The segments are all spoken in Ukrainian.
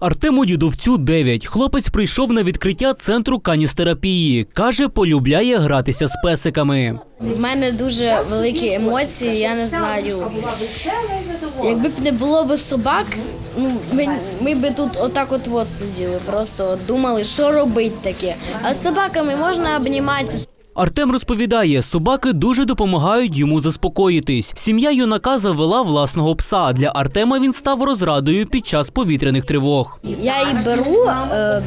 Артему Дідовцю 9. Хлопець прийшов на відкриття центру каністерапії. Каже, полюбляє гратися з песиками. У мене дуже великі емоції, я не знаю. Якби б не було б собак, ну ми, ми б тут отак от от сиділи, просто думали, що робити таке. А з собаками можна обніматися. Артем розповідає, собаки дуже допомагають йому заспокоїтись. Сім'я юнака завела власного пса. Для Артема він став розрадою під час повітряних тривог. Я її беру е,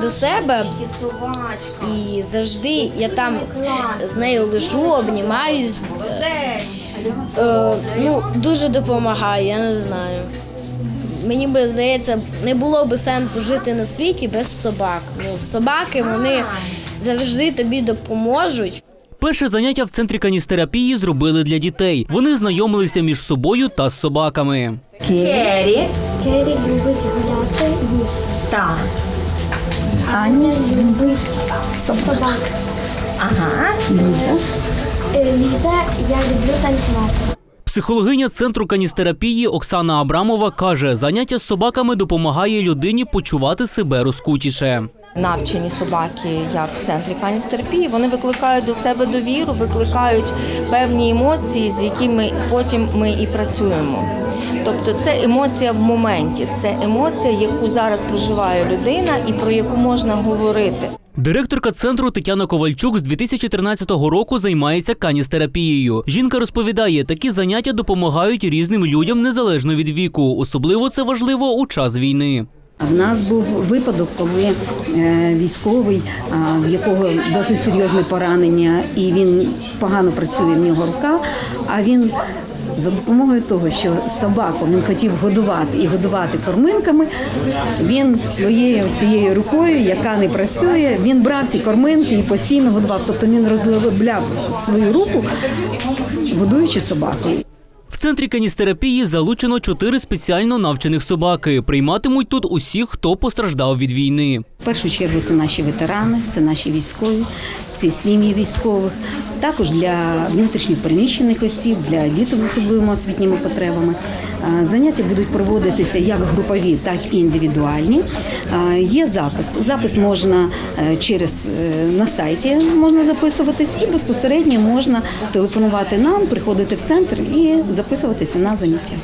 до себе і завжди я там з нею лежу, обнімаюсь. Е, ну, дуже допомагає, я не знаю. Мені би здається, не було б сенсу жити на світі без собак. Ну, собаки вони завжди тобі допоможуть. Перше заняття в центрі каністерапії зробили для дітей. Вони знайомилися між собою та з собаками. Кері. Кері любить гуляти, їсти. Так. Аня любить собак. Ага. Е, Ліза, я люблю танцювати. Психологиня центру каністерапії Оксана Абрамова каже, заняття з собаками допомагає людині почувати себе розкутіше. Навчені собаки, як в центрі каністерапії, вони викликають до себе довіру, викликають певні емоції, з якими потім ми і працюємо. Тобто це емоція в моменті, це емоція, яку зараз проживає людина і про яку можна говорити. Директорка центру Тетяна Ковальчук з 2013 року займається каністерапією. Жінка розповідає, такі заняття допомагають різним людям незалежно від віку. Особливо це важливо у час війни. В нас був випадок, коли е, військовий, в якого досить серйозне поранення, і він погано працює в нього рука. А він за допомогою того, що собаку він хотів годувати і годувати корминками, він своєю цією рукою, яка не працює, він брав ці корминки і постійно годував. Тобто він розробляв свою руку, годуючи собаку. В центрі каністерапії залучено чотири спеціально навчених собаки. Прийматимуть тут усіх, хто постраждав від війни. В першу чергу це наші ветерани, це наші військові, це сім'ї військових, також для внутрішньопереміщених осіб, для діток з особливими освітніми потребами. Заняття будуть проводитися як групові, так і індивідуальні. Є запис. Запис можна е, через е, на сайті можна записуватись, і безпосередньо можна телефонувати нам, приходити в центр і записуватися на заняття.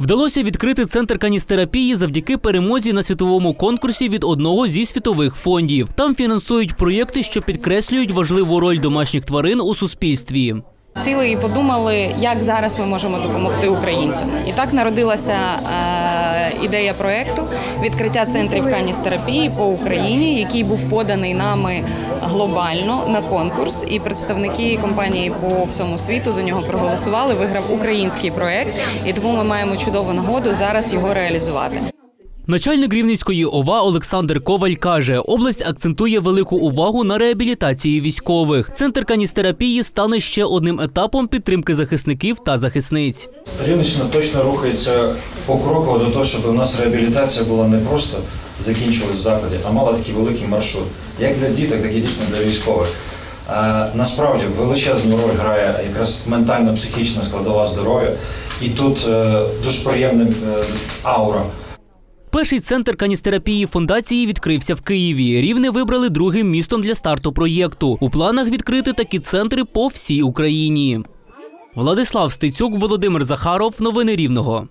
Вдалося відкрити центр каністерапії завдяки перемозі на світовому конкурсі від одного зі світових фондів. Там фінансують проєкти, що підкреслюють важливу роль домашніх тварин у суспільстві. Сіли і подумали, як зараз ми можемо допомогти українцям. І так народилася е, ідея проекту відкриття центрів каністерапії по Україні, який був поданий нами глобально на конкурс. І представники компанії по всьому світу за нього проголосували. Виграв український проект, і тому ми маємо чудову нагоду зараз його реалізувати. Начальник Рівненської ОВА Олександр Коваль каже, область акцентує велику увагу на реабілітації військових. Центр каністерапії стане ще одним етапом підтримки захисників та захисниць. Рівненщина точно рухається покроково до того, щоб у нас реабілітація була не просто закінчилась в закладі, а мала такий великий маршрут, як для діток, так і дійсно для військових. Насправді величезну роль грає якраз ментально-психічна складова здоров'я, і тут е, дуже приємна е, аура. Перший центр каністерапії фундації відкрився в Києві. Рівне вибрали другим містом для старту проєкту. У планах відкрити такі центри по всій Україні. Владислав Стецюк, Володимир Захаров. Новини Рівного.